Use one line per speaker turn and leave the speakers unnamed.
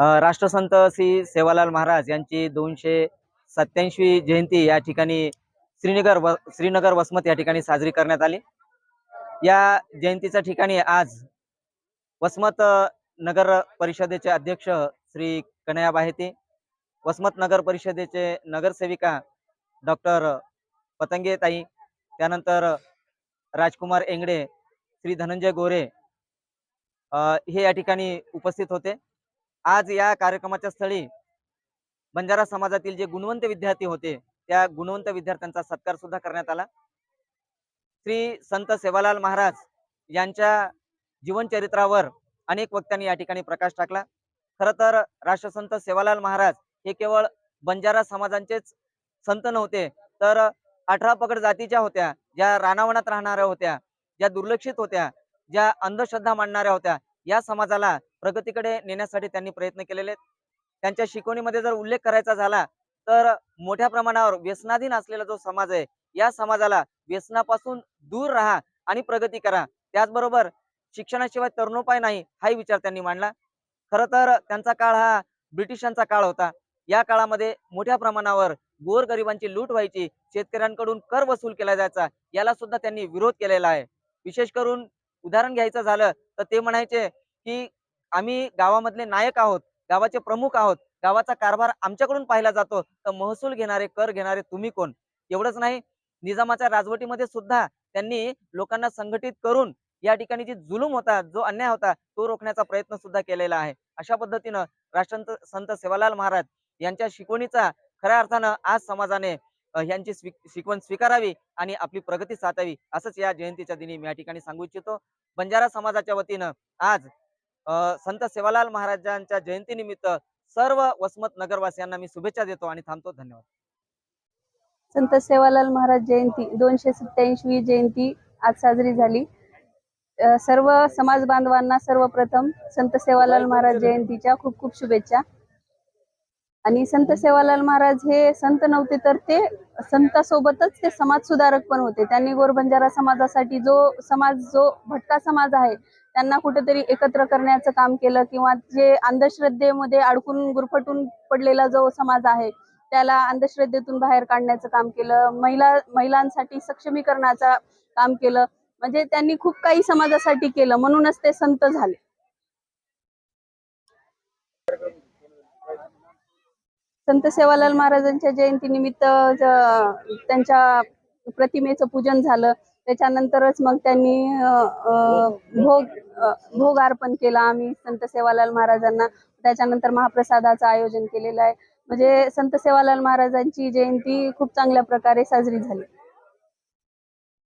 राष्ट्रसंत श्री सेवालाल महाराज यांची दोनशे सत्याऐंशी जयंती या ठिकाणी श्रीनगर व श्रीनगर वसमत या ठिकाणी साजरी करण्यात आली. या जयंतीच्या ठिकाणी आज वसमत नगर परिषदेचे अध्यक्ष श्री कन्हैया बाहेते वसमत नगर परिषदेचे नगरसेविका डॉक्टर पतंगे ताई त्यानंतर राजकुमार एंगडे श्री धनंजय गोरे अ, हे या ठिकाणी उपस्थित होते. आज या कार्यक्रमाच्या स्थळी बंजारा समाजातील जे गुणवंत विद्यार्थी होते त्या गुणवंत विद्यार्थ्यांचा सत्कार सुद्धा करण्यात आला. श्री संत सेवालाल महाराज यांच्या जीवनचरित्रावर अनेक वक्त्यांनी या ठिकाणी प्रकाश टाकला. खर तर राष्ट्रसंत सेवालाल महाराज हे केवळ बंजारा समाजांचेच संत नव्हते तर अठरा पगड जातीच्या होत्या ज्या रानावनात राहणाऱ्या होत्या ज्या दुर्लक्षित होत्या ज्या अंधश्रद्धा मांडणाऱ्या होत्या या समाजाला प्रगतीकडे नेण्यासाठी त्यांनी प्रयत्न केलेले आहेत. त्यांच्या शिकवणीमध्ये जर उल्लेख करायचा झाला तर मोठ्या प्रमाणावर व्यसनाधीन असलेला जो समाज आहे या समाजाला व्यसनापासून दूर राहा आणि प्रगती करा. त्याचबरोबर शिक्षणाशिवाय तरुणोपाय नाही हाही विचार त्यांनी मांडला. खर तर त्यांचा काळ हा ब्रिटिशांचा काळ होता. या काळामध्ये मोठ्या प्रमाणावर गोरगरिबांची लूट व्हायची शेतकऱ्यांकडून कर वसूल केला जायचा याला सुद्धा त्यांनी विरोध केलेला आहे. विशेष करून उदाहरण घ्यायचं झालं तर ते म्हणायचे की आम्ही गावामधले नायक आहोत गावाचे प्रमुख आहोत गावाचा कारभार आमच्याकडून पाहिला जातो. तर महसूल घेणारे कर घेणारे तुम्ही कोण? एवढंच नाही निजामाच्या राजवटीमध्ये सुद्धा त्यांनी लोकांना संघटित करून या ठिकाणी जी जुलूम होता जो अन्याय होता तो रोखण्याचा प्रयत्न सुद्धा केलेला आहे. अशा पद्धतीनं राष्ट्रसंत संत सेवालाल महाराज यांच्या शिकवणीचा खऱ्या अर्थानं आज समाजाने यांची शिकवण स्वीकारावी आणि आपली प्रगती साधावी असंच या जयंतीच्या दिनी मी या ठिकाणी सांगू इच्छितो. बंजारा समाजाच्या वतीनं आज संत सेवालाल महाराजांच्या जयंतीनिमित्त सर्व वसमत नगरवासियांना मी शुभेच्छा देतो आणि थांबतो. धन्यवाद.
संत सेवालाल महाराज जयंती दोनशे सत्याऐंशी जयंती आज साजरी झाली. सर्व समाज बांधवांना सर्वप्रथम संत सेवालाल महाराज जयंतीच्या खूप खूप शुभेच्छा. आणि संत सेवालाल महाराज हे संत नव्हते तर ते संतासोबतच ते समाज सुधारक पण होते. त्यांनी गोरबंजारा समाजासाठी जो समाज जो भटका समाज आहे त्यांना कुठेतरी एकत्र करण्याचं काम केलं किंवा जे अंधश्रद्धेमध्ये अडकून गुरफटून पडलेला जो समाज आहे त्याला अंधश्रद्धेतून बाहेर काढण्याचं काम केलं महिला महिलांसाठी सक्षमीकरणाचं काम केलं. म्हणजे त्यांनी खूप काही समाजासाठी केलं म्हणूनच ते संत झाले. संत सेवालाल महाराजांच्या जयंतीनिमित्त त्यांच्या प्रतिमेचं पूजन झालं. त्याच्यानंतरच मग त्यांनी भोग भोग अर्पण केलं आम्ही संत सेवालाल महाराजांना. त्याच्यानंतर महाप्रसादाचं आयोजन केलेलं आहे. म्हणजे संत सेवालाल महाराजांची जयंती खूप चांगल्या प्रकारे साजरी झाली.